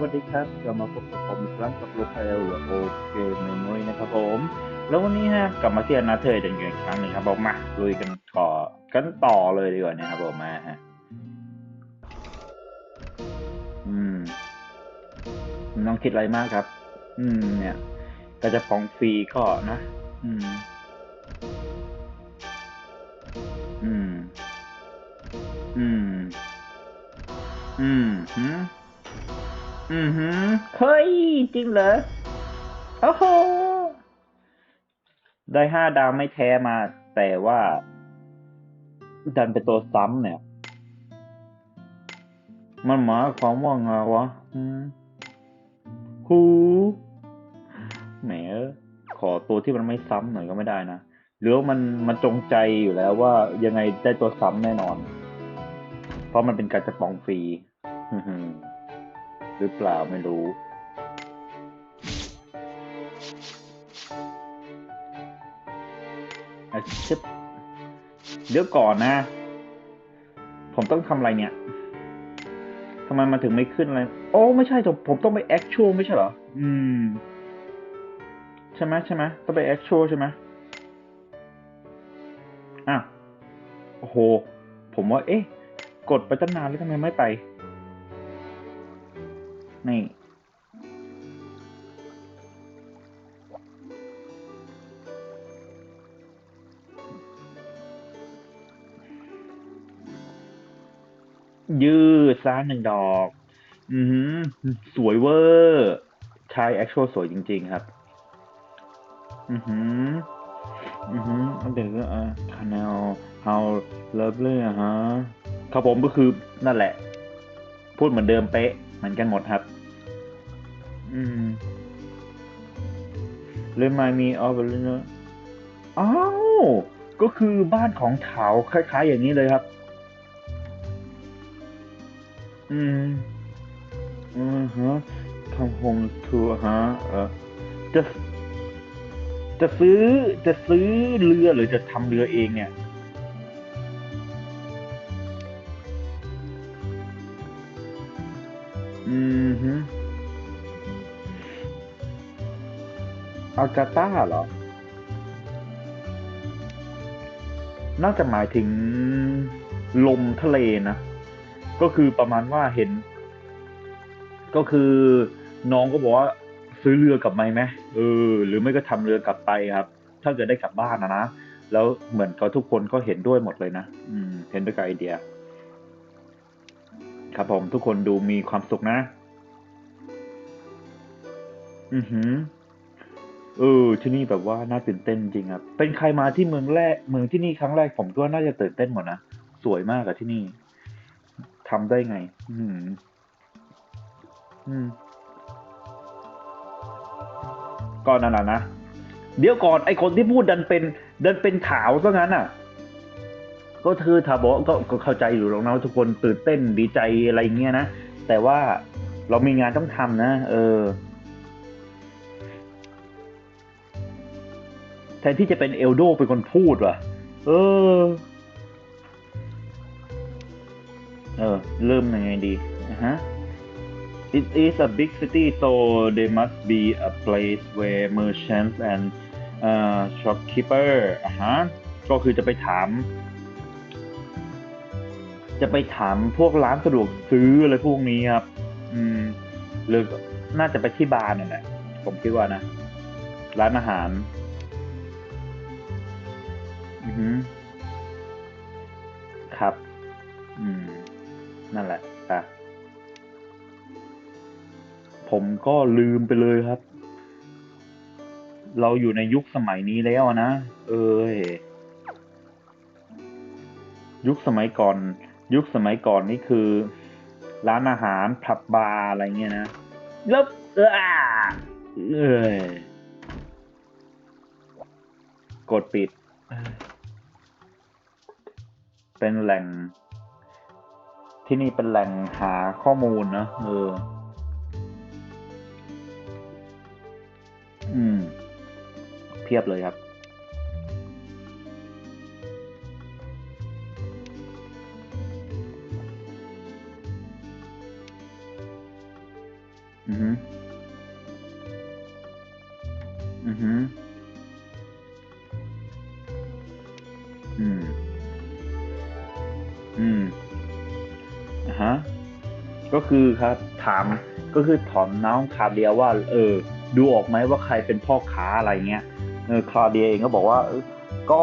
วัสดีครับกลับมาพบกับผมอีกครั้งกับโลคาเอลหรือโอเกมเมมโมรีนะครับผม แล้ววันนี้ฮะกลับมาที่อนาเธอร์กันอีกครั้งหนึ่งครับผมมาลุยกันต่อกันต่อเลยดีกว่านะครับผมมาฮะอืมไม่ต้องคิดอะไรมากครับ อืม เนี่ยก็จะฟองฟรีก็นะ อืม อืม อืม อืม หือืมหืมเฮ้ย จริงเหรอ โอ้โห ได้ห้าดาวไม่แท้มา แต่ว่า ดันเป็นตัวซ้ำเนี่ย มันหมายความว่าไงวะหูแหม ขอตัวที่มันไม่ซ้ำหน่อยก็ไม่ได้นะ หรือว่ามันมันจงใจอยู่แล้วว่ายังไงได้ตัวซ้ำแน่นอน เพราะมันเป็นการจะปองฟรี หรือเปล่าไม่รู้อาชิบเดี๋ยวก่อนนะ ผมต้องทำอะไรเนี่ยทำไมมันถึงไม่ขึ้นอะไร โอ้ ไม่ใช่ผมต้องไป actual ไม่ใช่เหรอ อืม ใช่ไหมใช่ไหมต้องไป actual ใช่ไหมอะโอ้โห ผมว่า เอ๊ะ กดไปตั้งนานแล้วทำไมไม่ไป นี่ยืดซ้ายหนึ่งดอก อือหือสวยเวอร์ใช่ actual สวยจริง ๆ ครับ อือหือ อือหือมันเด็กก็อะ canal how lovely อะฮะครับผมก็คือนั่นแหละ พูดเหมือนเดิมเป๊ะ เหมือนกันหมดครับ remind me of a little อ้าว ก็คือบ้านของเถาคล้าย ๆ อย่างนี้เลยครับ อืมอือฮะทำ home tour ฮะเออจะ จะซื้อ จะซื้อเรือหรือจะทำเรือเองเนี่ย กาตาเหรอ น่าจะหมายถึงลมทะเลนะ ก็คือประมาณว่าเห็น ก็คือน้องก็บอกว่าซื้อเรือกลับไปไหมเออ หรือไม่ก็ทำเรือกลับไปครับ ถ้าเกิดได้กลับบ้านนะนะ แล้วเหมือนเขาทุกคนก็เห็นด้วยหมดเลยนะ อืม เห็นด้วยกับไอเดีย ครับผมทุกคนดูมีความสุขนะ อือหือ เออที่นี่แบบว่าน่าตื่นเต้นจริงครับ เป็นใครมาที่เมืองแรกเมืองที่นี่ครั้งแรกผมก็น่าจะตื่นเต้นหมดนะสวยมากอะที่นี่ทำได้ไง อืม อืมก็นั่นแหละนะเดี๋ยวก่อนไอคนที่พูดดันเป็น ดันเป็นขาวซะงั้นอะ ก็เธอถาบอกก็ก็เข้าใจอยู่หรอกนะว่าทุกคนตื่นเต้นดีใจอะไรเงี้ยนะแต่ว่าเรามีงานต้องทำนะเออ ทนที่จะเป็นเอลโดเป็นคนพูดว่ะ เออ เออ เริ่มยังไงดีนะฮะ It is a big city so there must be a place where merchants and uh, shopkeeper อะฮะ ก็คือจะไปถาม จะไปถามพวกร้านสะดวกซื้ออะไรพวกนี้ครับ อืม หรือน่าจะไปที่บาร์นั่นแหละ ผมคิดว่านะ ร้านอาหาร อือฮึครับ อืม นั่นแหละอะผมก็ลืมไปเลยครับ เราอยู่ในยุคสมัยนี้แล้วนะ เอ้ยยุคสมัยก่อน ยุคสมัยก่อนนี่คือ ร้านอาหารผับบาร์อะไรเงี้ยนะแล้วเอออ่าเอ้ยกดปิด เป็นแหล่ง ที่นี่เป็นแหล่งหาข้อมูลนะเออ อืม เพียบเลยครับ คือครับถามก็คือถามน้องคาเดียว่า เออ ดูออกไหมว่าใครเป็นพ่อค้าอะไรเงี้ยเออคาเดียเองก็บอกว่าก็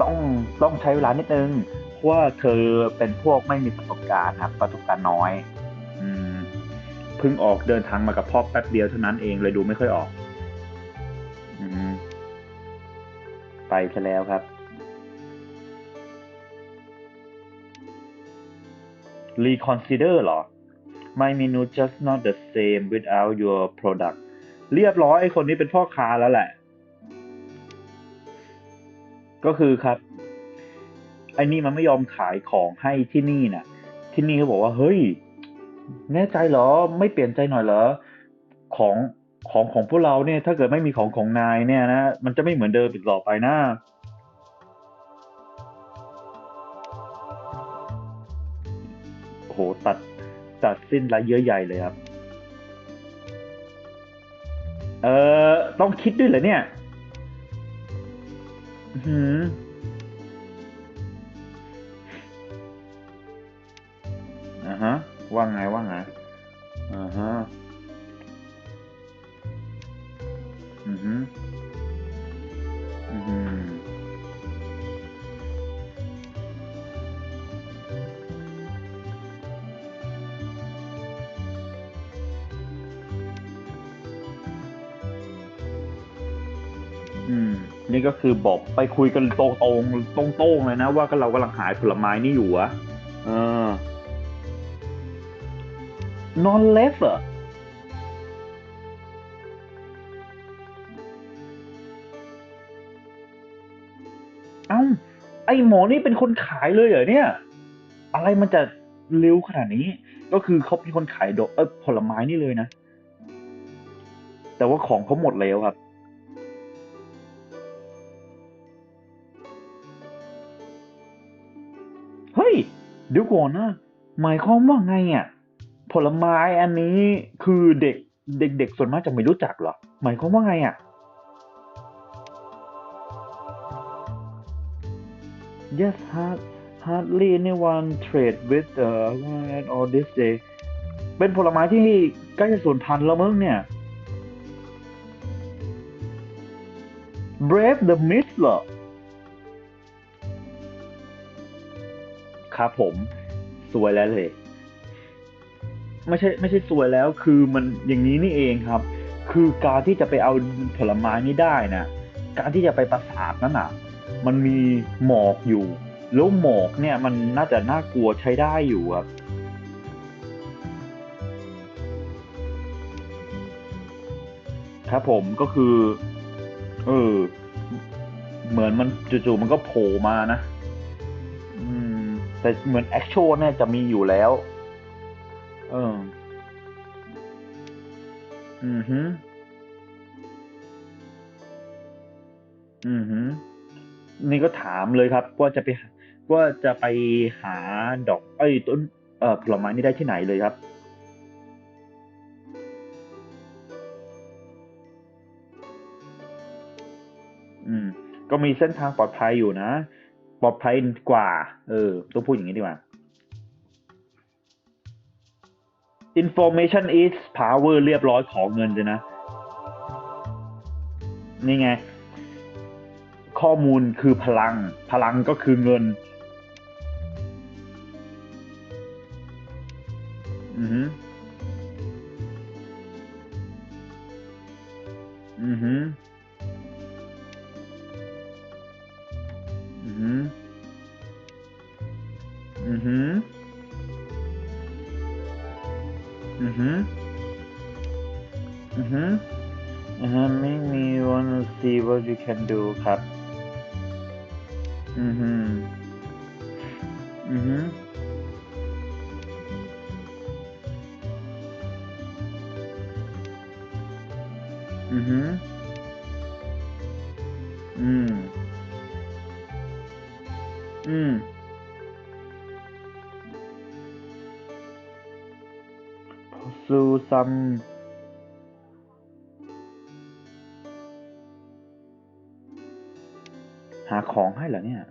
ต้องต้องใช้เวลานิดนึงเพราะว่าเธอเป็นพวกไม่มีประสบการณ์ครับประสบการณ์น้อย อืมเพิ่งออกเดินทางมากับพ่อแป๊บเดียวเท่านั้นเองเลยดูไม่ค่อยออก อืมไปซะแล้วครับ reconsider เหรอ My menu just not the same without your product เรียบร้อยไอ้คนนี้เป็นพ่อค้าแล้วแหละ ก็คือครับไอ้นี่มันไม่ยอมขายของให้ที่นี่น่ะ ที่นี่เขาบอกว่าเฮ้ย แน่ใจเหรอ ไม่เปลี่ยนใจหน่อยเหรอ ของของของพวกเราเนี่ย ถ้าเกิดไม่มีของของนายเนี่ยนะ มันจะไม่เหมือนเดิมอีกต่อไปนะโหตัด ตัดสิ้นรายเยอะใหญ่เลยครับ เออต้องคิดด้วยเหรอเนี่ย อือ อืม นี่ก็คือบอกไปคุยกันตรงตรงตรงตรงๆเลยนะ ว่าก็เรากำลังหายผลไม้นี่อยู่อะเออนอนเลฟเหรอเอ้า ไอหมอนี่เป็นคนขายเลยเหรอเนี่ย อะไรมันจะเร็วขนาดนี้ ก็คือเขาเป็นคนขายดอกเออผลไม้นี่เลยนะ แต่ว่าของเขาหมดแล้วครับ เดี๋ยวก่อนนะ หมายความว่าไงอะ ผลไม้อันนี้คือเด็กเด็กๆส่วนมากจะไม่รู้จักเหรอ หมายความว่าไงอะ Yes, hard, hardly anyone trade with the one or this day เป็นผลไม้ที่ใกล้จะสูญพันธุ์แล้วมึงเนี่ย Brave the Mist เหรอ ครับผมสวยแล้วเลย ไม่ใช่ไม่ใช่สวยแล้ว คือมันอย่างนี้นี่เองครับ คือการที่จะไปเอาผลไม้นี้ได้นะการที่จะไปปราสาทนั่นน่ะ มันมีหมอกอยู่ แล้วหมอกเนี่ย มันน่าจะน่ากลัวใช้ได้อยู่ครับครับผมก็คือ เออ เหมือนมันจู่ๆมันก็โผล่มานะ แต่เหมือนแอคชั่นเนี่ยจะมีอยู่แล้ว เออ อือฮึอือฮึนี่ก็ถามเลยครับ ว่าจะไปว่าจะไปหาดอกเอ้ต้นเอ่อผลไม้นี่ได้ที่ไหนเลยครับ อืม ก็มีเส้นทางปลอดภัยอยู่นะ ปลอดภัยกว่า เออ ต้องพูดอย่างนี้ดีกว่า information is power เรียบร้อยขอเงินเลยนะ นี่ไง ข้อมูลคือพลัง พลังก็คือเงิน อือฮึอือฮึ อือฮึอือฮึอือฮึอือฮึ make me wanna see what you can do ครับอือฮึอือ ซูซัมหาของให้เหรอเนี่ย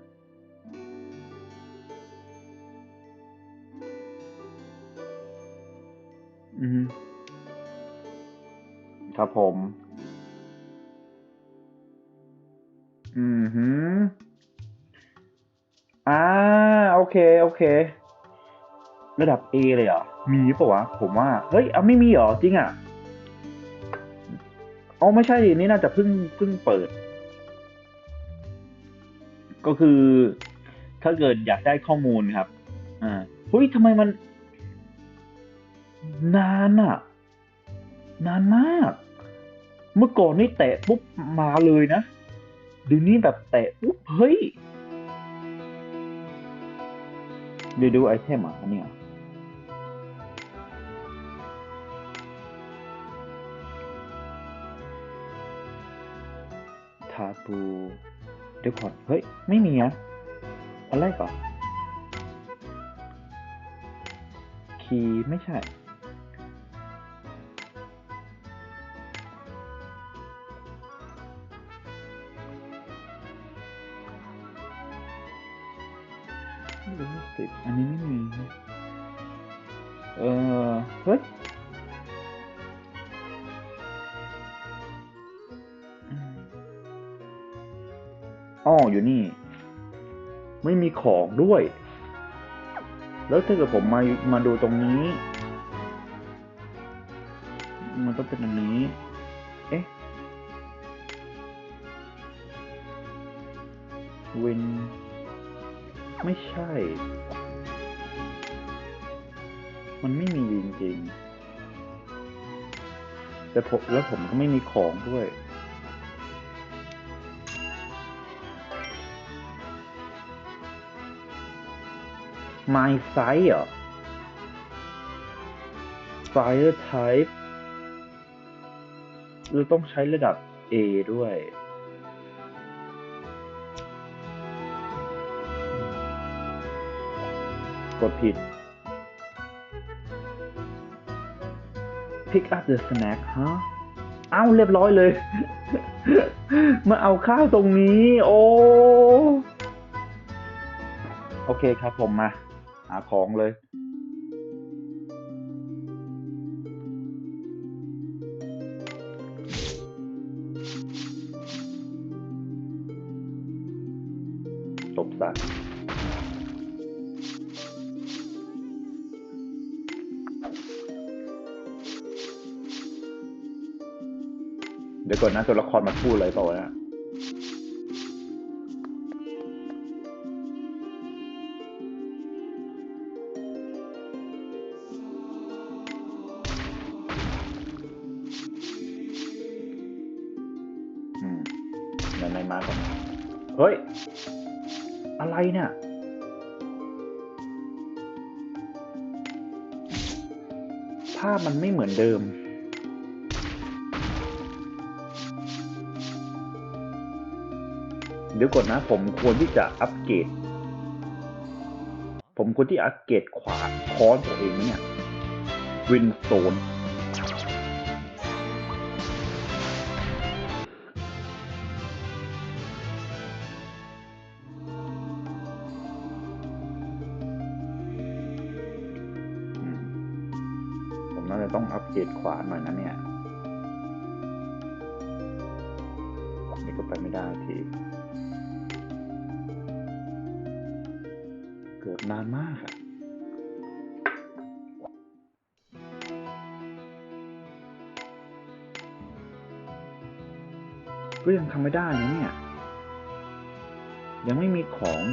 อืม ครับผม อืมฮึอ่า โอเค โอเค ระดับ A เลยเหรอ มีปะวะ ผมว่า เฮ้ย เอาไม่มีเหรอ จริงอะอ๋อไม่ใช่ดินี่น่าจะเพิ่งเพิ่งเปิด ก็คือ ถ้าเกิดอยากได้ข้อมูลครับ อ่าเฮ้ยทำไมมัน นานอะนานมาก เมื่อก่อนนี่แตะปุ๊บมาเลยนะเดี๋ยวนี้แบบแตะปุ๊บเฮ้ยเดี๋ยวดูไอเทมอะอันนี้ยทาปูเดี๋ยวก่อนเฮ้ย ไม่มีอะอะไรก่อนคีไม่ใช่ อันนี้ไม่มี ไม่มีของด้วย แล้วถ้าเกิดผมมา มาดูตรงนี้ มันต้องเป็นอันนี้ เอ๊ะวินไม่ใช่ มันไม่มีจริงๆ แต่ผมแล้วผมก็ไม่มีของด้วย My size เหรอ Fire type เราต้องใช้ระดับ A ด้วย กดผิด pick up the snack ฮะเอาเรียบร้อยเลย มาเอาข้าวตรงนี้ โอ้ โอเคครับผมมา หาของเลย จบซะเดี๋ยวก่อนนะตัวละครมาพูดอะไรเปล่าวะเนะ เนี่ย ภาพมันไม่เหมือนเดิม เดี๋ยวก่อนนะ ผมควรที่จะอัปเกรด ผมควรที่อัปเกรดขวาค้อนตัวเองไหมเนี่ยวินสโตน เกรดขวาหน่อยนะเนี่ยนี่ก็ไปไม่ได้ทีเกิดนานมากอะก็ยังทำไม่ได้นะเนี่ย ยังไม่มีของ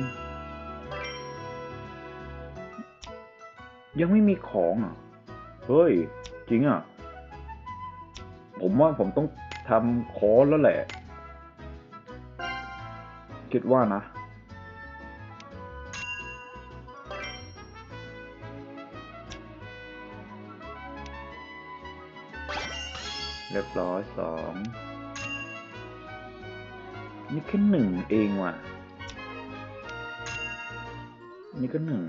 ยังไม่มีของอะ เฮ้ย จริงอะ ผมว่าผมต้องทำคอร์สแล้วแหละ คิดว่านะ เรียบร้อยสองนี่แค่หนึ่งเองว่ะ นี่ก็หนึ่ง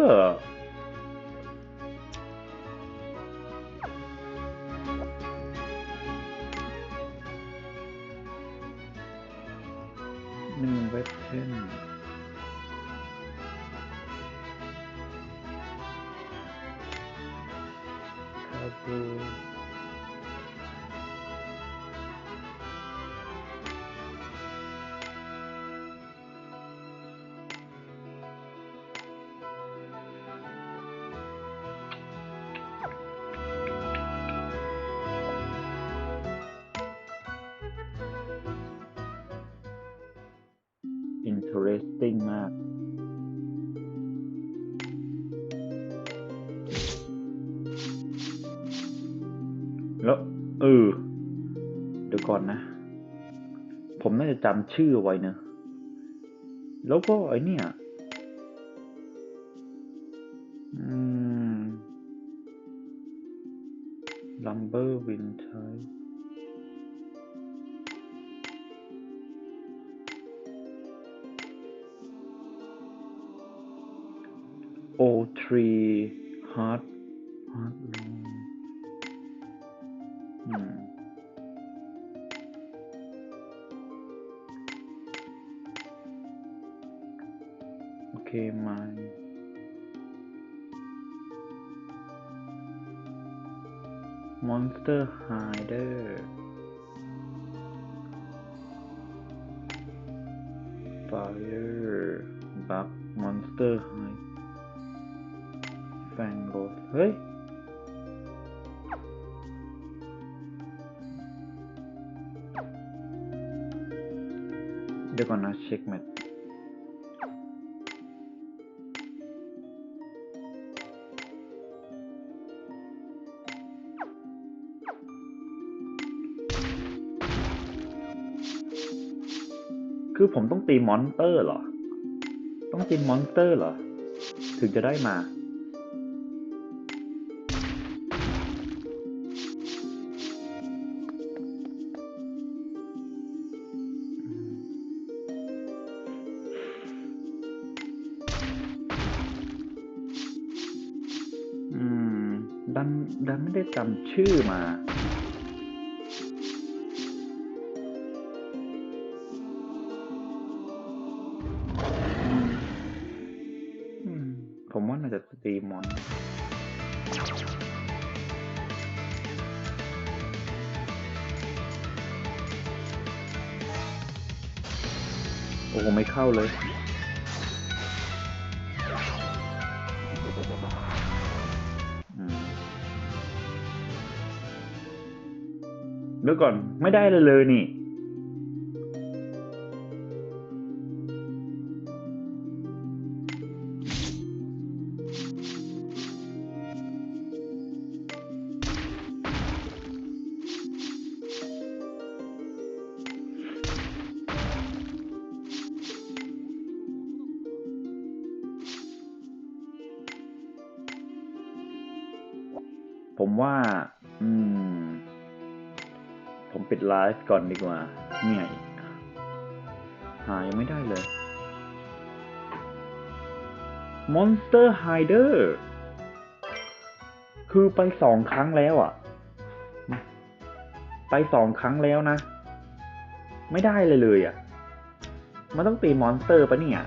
Huh. Interesting มาก แล้วเออเดี๋ยวก่อนนะ ผมน่าจะจำชื่อไว้นะ แล้วก็ไอเนี่ยอืม lumber wind type อืมโอเคมา Monster Hider Fire Bug Monster Hide แฟงโรสเฮ้ยเดี๋ยวก่อนนะเช็คแมทคือผมต้องตีมอนสเตอร์เหรอ ต้องตีมอนสเตอร์เหรอ ถึงจะได้มา ไม่ได้จำชื่อมา ผมว่าน่าจะตีมอนโอ้โหไม่เข้าเลย เดี๋ยวก่อนไม่ได้เลยเลยนี่ ผมว่า อืมผม ปิดไลฟ์ก่อนดีกว่าเนี่ยอีกหายังไม่ได้เลย Monster Hider คือไปสองครั้งแล้วอะ ไปสองครั้งแล้วนะ ไม่ได้เลยเลยอะ มันต้องตีมอนสเตอร์ปะเนี่ย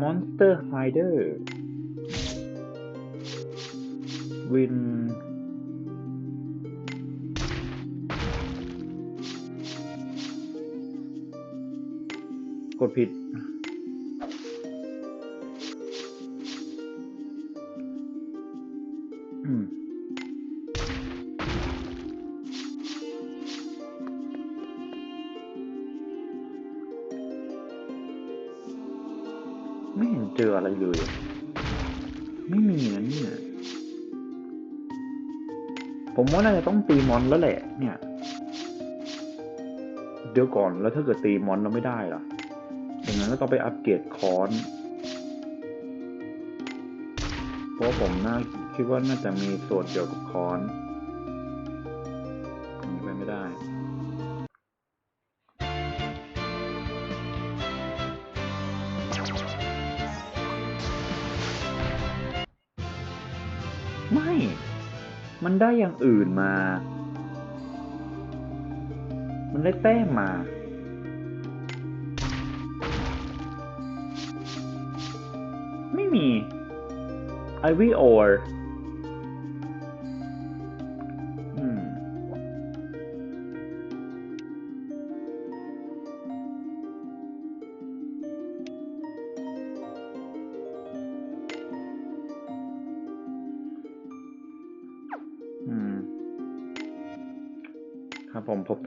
Monster Hider Win กดผิด ผมว่าน่าจะต้องตีมอนแล้วแหละ เนี่ย เดี๋ยวก่อนแล้วถ้าเกิดตีมอนเราไม่ได้ล่ะอย่างนั้นก็ต้องไปอัปเกรดคอนเพราะผมน่าคิดว่าน่าจะมีส่วนเกี่ยวกับคอน มันได้อย่างอื่นมา มันได้แต้มมา ไม่มี Ivy or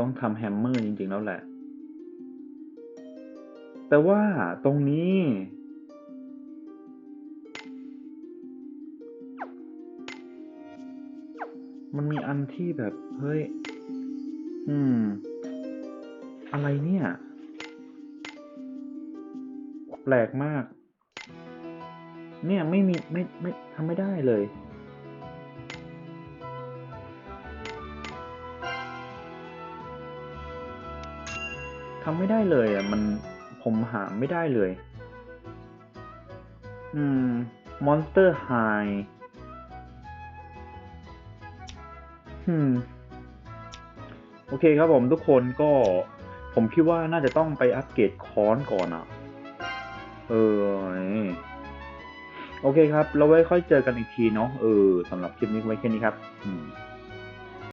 ต้องทำแฮมเมอร์จริง ๆ แล้วแหละ แต่ว่าตรงนี้ มันมีอันที่แบบ เฮ้ย อืม อะไรเนี่ย แปลกมาก เนี่ยไม่มี ไม่ ไม่ทำไม่ได้เลย ทำไม่ได้เลยอะมันผมหาไม่ได้เลย อืม Monster High อืม โอเคครับผมทุกคนก็ ผมคิดว่าน่าจะต้องไปอัปเกรดคอนก่อนอะ เออ โอเคครับ เราไว้ค่อยเจอกันอีกทีเนาะ เออสำหรับคลิปนี้ไว้แค่นี้ครับ อืม